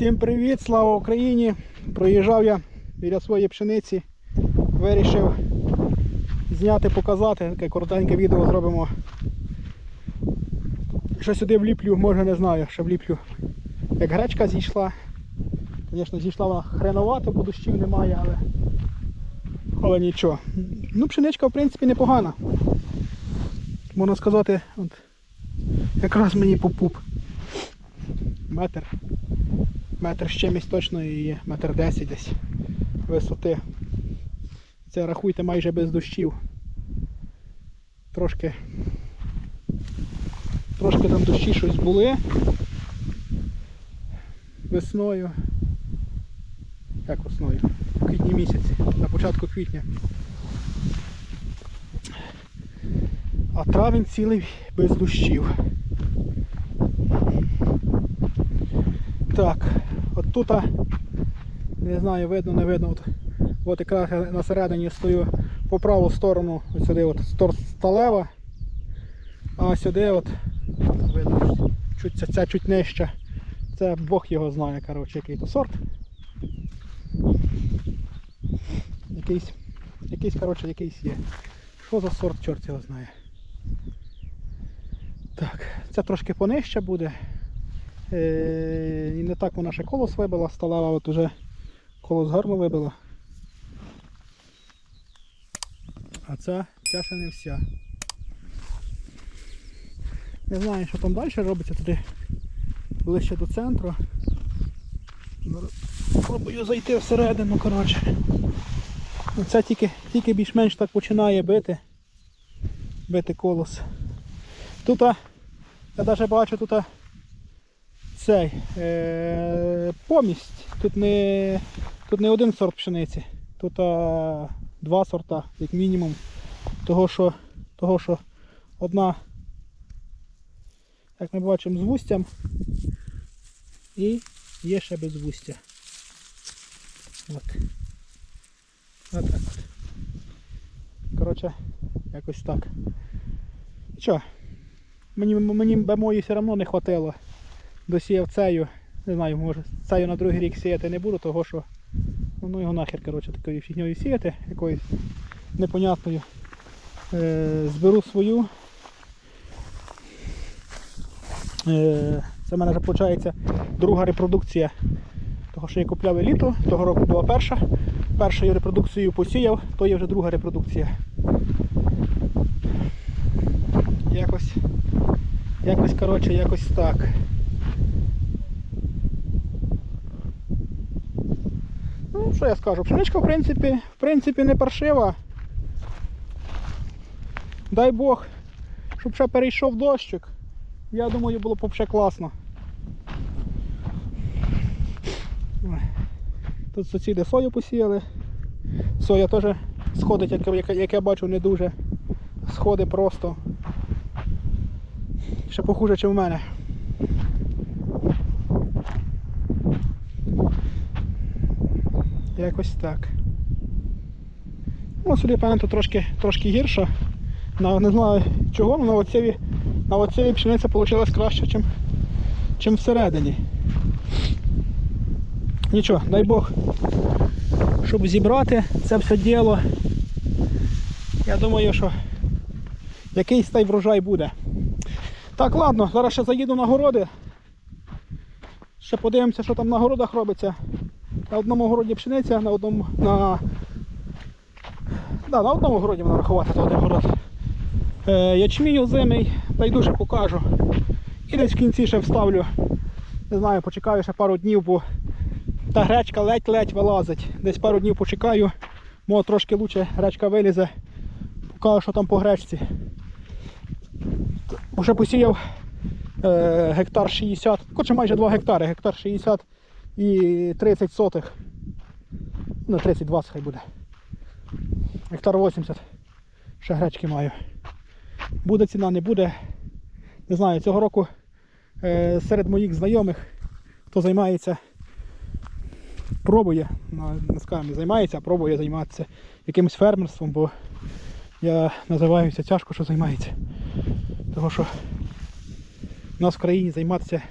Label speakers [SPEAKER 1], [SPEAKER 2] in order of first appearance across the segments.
[SPEAKER 1] Всім привіт, слава Україні! Проїжджав я біля своєї пшениці, вирішив зняти, показати, таке коротеньке відео зробимо. Що сюди вліплю, може не знаю, що вліплю. Як гречка зійшла. Звісно, зійшла вона хреновато, бо дощів немає, але, але нічого. Ну, пшеничка в принципі непогана. Можна сказати, от, якраз мені по пуп. Метр. Метр з чимось точно і метр десять десь висоти. Це рахуйте майже без дощів. Трошки трошки там дощі щось були весною. Як весною? У квітні місяці, на початку квітня. А травень цілий без дощів. Так, от тут, не знаю, видно, не видно. От, от якраз я на середині стою по праву сторону, ось сюди от сталева, а сюди от, видно, чуть, ця, ця чуть нижче. Це Бог його знає, коротше, який то сорт. Якийсь, якийсь, коротше, якийсь є. Що за сорт, чорт його знає. Так, це трошки понижче буде. Е, і не так вона ще колос вибила, сталева от уже колос гарно вибила. А ця, ще не вся. Не знаю, що там далі робиться туди ближче до центру. Зараз Спробую зайти всередину, коротше. Ну, Це тільки, тільки більш-менш так починає бити. Бити колос. Тут я навіть бачу тут цей е, помість. Тут не, тут не один сорт пшениці. Тут а, два сорта, як мінімум. Того що, того, що одна, як ми бачимо, з вустям і є ще без вустя. От. От так от. Коротше, якось так. Що? Мені, мені б мої все одно не хватило. Досіяв цею. Не знаю, може цею на другий рік сіяти не буду, того що ну, його нахер коротше, такою фігньою сіяти, якоюсь непонятною. Е, зберу свою. Е, це в мене вже виходить друга репродукція того, що я купляв літо, того року була перша. Першою репродукцією посіяв, то є вже друга репродукція. Якось, якось, коротше, якось так. Ну, що я скажу? Пшеничка, в принципі, в принципі, не паршива. Дай Бог, щоб ще перейшов дощик. Я думаю, було б ще класно. Тут сусіди сою посіяли. Соя теж сходить, як, як, я бачу, не дуже. Сходи просто. Ще похуже, ніж в мене. Якось так. Ну, сюди, певно, трошки, трошки гірше. Не знаю чого, але на оцеві, на оцеві пшениця вийшла краще, ніж чим всередині. Нічого, дай Бог, щоб зібрати це все діло. Я думаю, що якийсь та й врожай буде. Так, ладно, зараз ще заїду на городи. Ще подивимося, що там на городах робиться. На одному городі пшениця, на одному на. Да, на одному городі можна рахувати, то один город. Е, ячмінь озимий, та й дуже покажу. І десь в кінці ще вставлю. Не знаю, почекаю ще пару днів, бо та гречка ледь-ледь вилазить. Десь пару днів почекаю, може трошки краще гречка вилізе. Покажу, що там по гречці. Уже посіяв е, гектар 60, хоче майже 2 гектари, гектар 60 і 30 сотих. Ну 30-20 хай буде. Гектар 80. Ще гречки маю. Буде ціна, не буде. Не знаю, цього року е, серед моїх знайомих, хто займається, пробує, не скажу, не займається, а пробує займатися якимось фермерством, бо я називаюся тяжко, що займається. Тому що у нас в країні займатися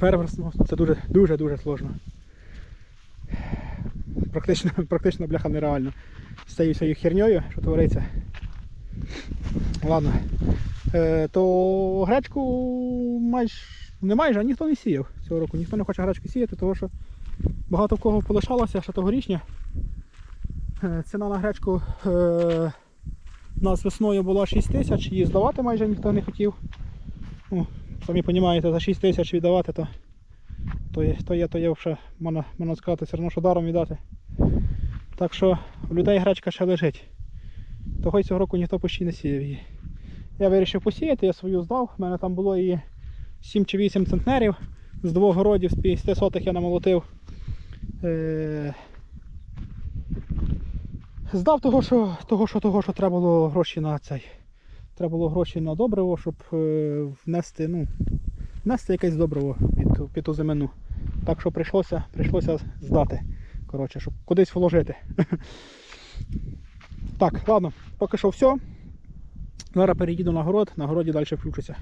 [SPEAKER 1] фермерство це дуже дуже сложно. Практично, практично бляха нереально. З цією всією херньою, що твориться. Ладно. Е, то гречку майже не майже, а ніхто не сіяв цього року. Ніхто не хоче гречку сіяти, тому що багато в кого полишалося ще тогорічня. Е, ціна на гречку е, у нас весною була 6 тисяч, її здавати майже ніхто не хотів. Самі розумієте, за 6 тисяч віддавати, то, то, є, то є, то є вже, можна, можна сказати, все одно, що даром віддати. Так що у людей гречка ще лежить. Того й цього року ніхто почти не сіяв її. Я вирішив посіяти, я свою здав. У мене там було її 7 чи 8 центнерів. З двох городів, з 50 сотих я намолотив. Е... Здав того, що, того, що, того, що треба було гроші на цей. Треба було гроші на добриво, щоб е, внести, ну, внести якесь добриво під, під ту земину. Так що прийшлося, прийшлося здати. Коротше, щоб кудись вложити. Так, ладно, поки що все. Зараз переїду на город, на городі далі включуся.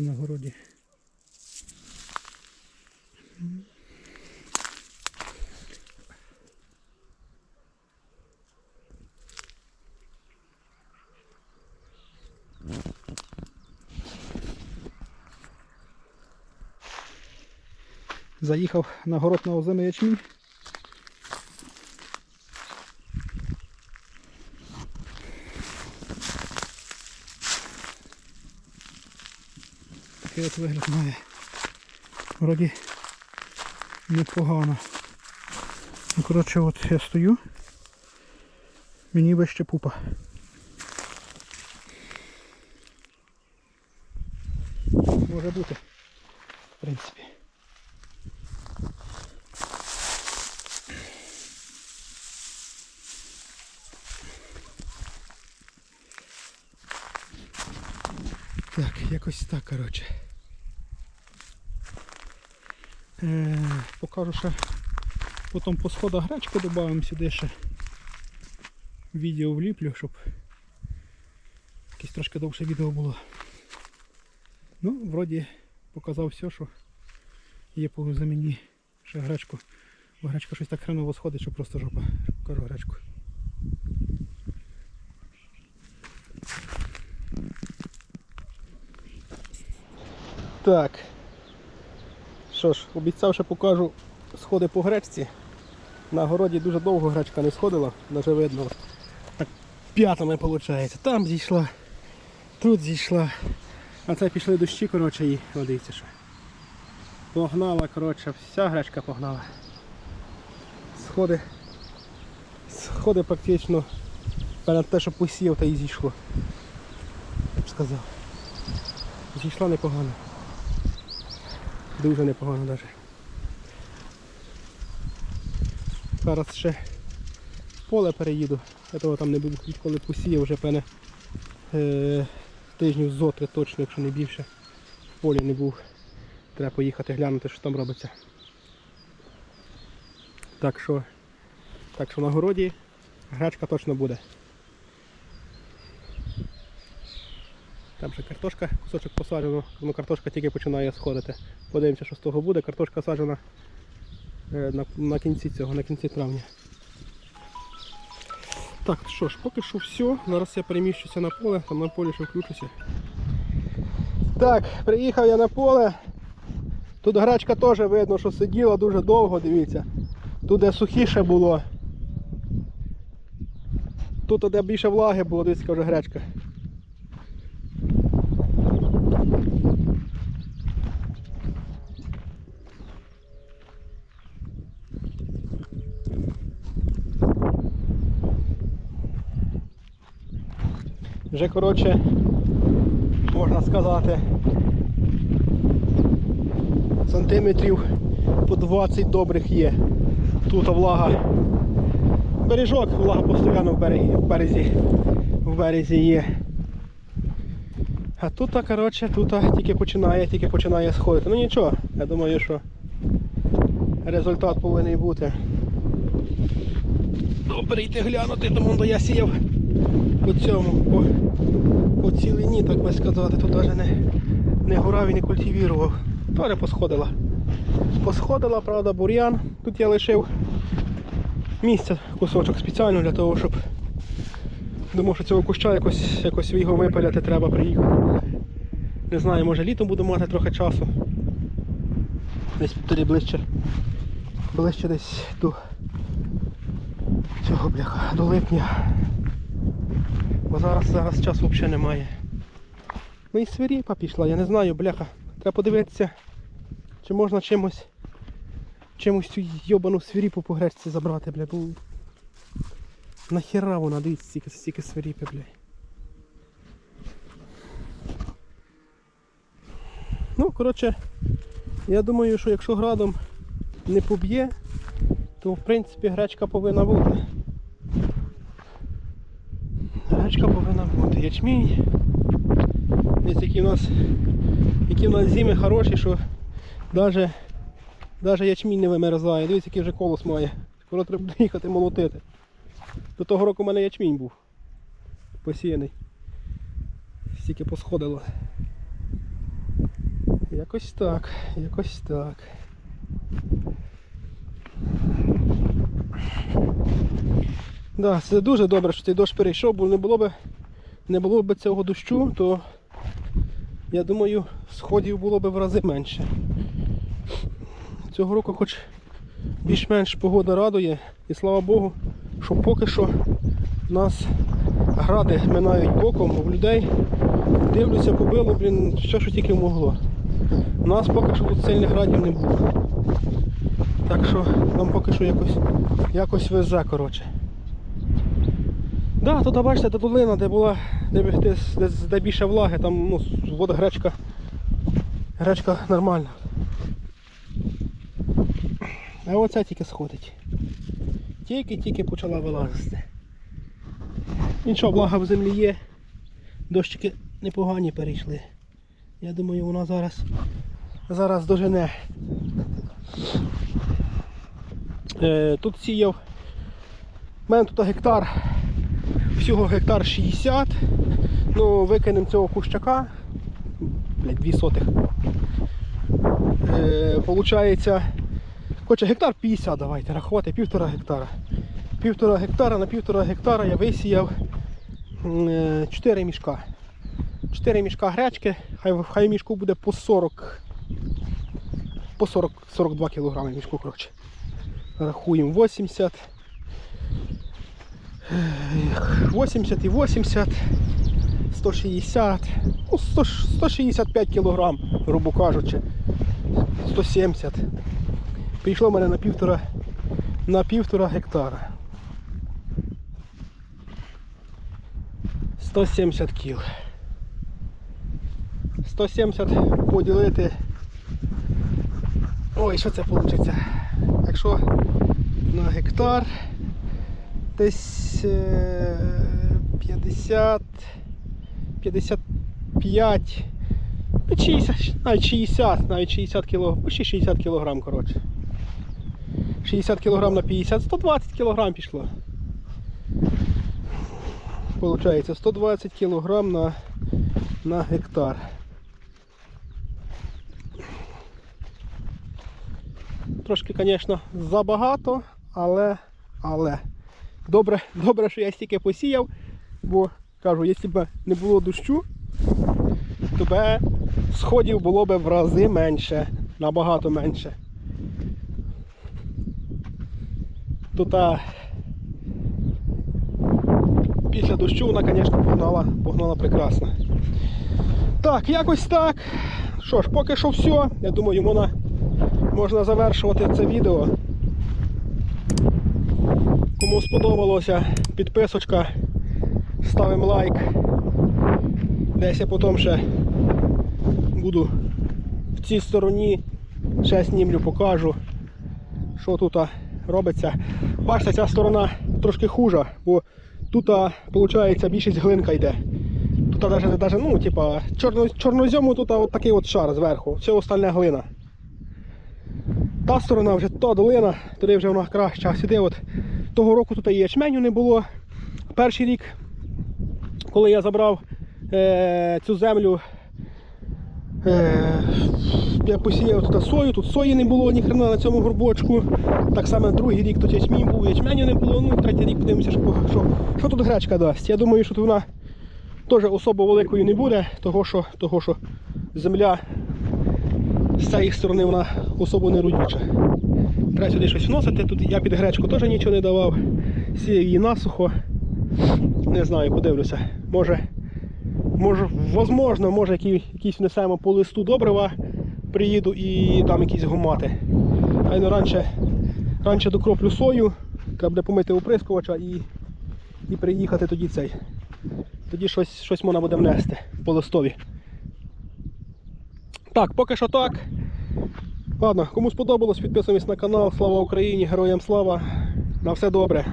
[SPEAKER 1] Це на городі. Заїхав на город на озимий ячмінь. Такий вигляд має. Вроді непогано. Ну, коротше, от я стою. Мені вище пупа. Може бути, в принципі. Так, якось так, коротше. Е, покажу ще потім по сходах гречку додамо сюди ще. Відео вліплю, щоб якесь трошки довше відео було. Ну, вроді показав все, що є по заміні ще гречку. Бо гречка щось так хреново сходить, що просто жопа. Покажу гречку. Так. Що ж, обіцяв, що покажу сходи по гречці. На городі дуже довго гречка не сходила, навіть видно. Так п'ятами виходить. Там зійшла, тут зійшла. А це пішли дощі, коротше, і о, дивіться що. Погнала, коротше, вся гречка погнала. Сходи. Сходи практично перед те, що посіяв, та і зійшло. Я б сказав. Зійшла непогано. Дуже непогано навіть. Зараз ще поле переїду. Я того там не був ніколи посіяв вже певне е, тижнів зо три точно, якщо не більше. В полі не був. Треба поїхати глянути, що там робиться. Так що, так що на городі гречка точно буде. Там ще картошка, кусочок посаджено, ну картошка тільки починає сходити. Подивимося, що з того буде. Картошка саджена е, на, на кінці цього, на кінці травня. Так, що ж, поки що все. Зараз я переміщуся на поле, там на полі ще включуся. Так, приїхав я на поле. Тут грачка теж видно, що сиділа дуже довго, дивіться. Тут де сухіше було. Тут де більше влаги було, дивіться, вже гречка. Вже коротше, можна сказати, сантиметрів по 20 добрих є. Тут влага. Бережок, влага постійно в березі, в березі, в березі є. А тут, коротше, тут тільки починає, тільки починає сходити. Ну нічого, я думаю, що
[SPEAKER 2] результат повинен бути. Добре йти глянути, тому я сіяв по цьому, по, по цілині, так би сказати, тут навіть не, не горав і не культивірував. Теж посходила. Посходила, правда, бур'ян. Тут я лишив місце кусочок спеціально для того, щоб думав, що цього куща якось, якось його випиляти треба приїхати. Не знаю, може літом буду мати трохи часу. Десь тоді ближче. Ближче десь до цього бляха, до липня. Бо зараз, зараз часу взагалі немає. Ну і свиріпа пішла, я не знаю, бляха. Треба подивитися, чи можна чимось чимось цю йобану свиріпу по гречці забрати, бля, бо нахера вона, дивіться, стільки, стільки свиріпи, бля. Ну, коротше, я думаю, що якщо градом не поб'є, то в принципі гречка повинна бути. Гречка повинна бути. Ячмінь. Десь які в нас, які в нас зими хороші, що навіть, навіть ячмінь не вимерзає. Дивіться, який вже колос має. Скоро треба їхати молотити. До того року в мене ячмінь був посіяний. Стільки посходило. Якось так, якось так. Да, це дуже добре, що цей дощ перейшов, бо не було б, не було б цього дощу, то я думаю, сходів було б в рази менше. Цього року хоч більш-менш погода радує, і слава Богу, що поки що нас гради минають боком, в людей дивлюся, побило, блін, все, що тільки могло. У нас поки що тут сильних градів не було. Так що нам поки що якось, якось везе, коротше. Да, тут бачите, та долина, де була, де, де, де, де більше влаги, там ну, вода гречка. Гречка нормальна. А оця тільки сходить. Тільки-тільки почала вилазити. Нічого, влага в землі є. Дощики непогані перейшли. Я думаю, вона зараз зараз дожене. Е, тут сіяв. У мене тут гектар. Всього гектар 60. Ну, викинемо цього кущака. Блять, дві сотих. Е, получається. Хоче гектар 50, давайте рахувати, півтора гектара. Півтора гектара на півтора гектара я висіяв 4 мішка. 4 мішка гречки, хай, хай мішку буде по 40, по 40, 42 кг мішку, коротше. Рахуємо 80. Ех, 80 і 80, 160, ну 100, 165 кг, грубо кажучи, 170. Прийшло в мене на півтора, на півтора гектара. 170 кіл. 170 поділити. Ой, що це вийде? Якщо на гектар десь е, 50, 55, ну, 60, навіть 60, навіть 60 кг, почти 60 кг, коротше. 60 кг на 50, 120 кг пішло. Получається 120 кг на, на гектар. Трошки, звісно, забагато, але, але. Добре, добре, що я стільки посіяв, бо кажу, якщо б не було дощу, то б сходів було б в рази менше, набагато менше. Тут а, після дощу вона, звісно, погнала, погнала прекрасно. Так, якось так. Що ж, поки що все. Я думаю, можна завершувати це відео. Кому сподобалося, підписочка, ставимо лайк. Десь я потім ще буду в цій стороні, ще знімлю, покажу, що тут робиться. Бачите, ця сторона трошки хужа, бо тут, виходить, більшість глинка йде. Тут навіть, даже, ну, типа, чорно, чорнозьому тут от такий от шар зверху, все остальне глина. та сторона вже та долина, туди вже вона краща. Сюди от того року тут і ячменю не було. Перший рік, коли я забрав е, цю землю, е, я посіяв тут сою, тут сої не було ні хрена на цьому горбочку. Так само другий рік тут ячмінь був, ячменю не було. Ну, третій рік подивимося, що, що, що тут гречка дасть. Я думаю, що тут вона теж особо великою не буде, того що, того, що земля з цієї сторони вона особо не родюча. Треба сюди щось вносити. Тут я під гречку теж нічого не давав. Сіяв її насухо. Не знаю, подивлюся. Може, може, возможно, може які, якісь внесемо по листу добрива, приїду і там якісь гумати. Й раніше, раніше докроплю сою, треба буде помити оприскувача і, і приїхати тоді цей. Тоді щось, щось можна буде внести по листові. Так, поки що так. Ладно, кому сподобалось, підписуємось на канал. Слава Україні, героям слава. На все добре.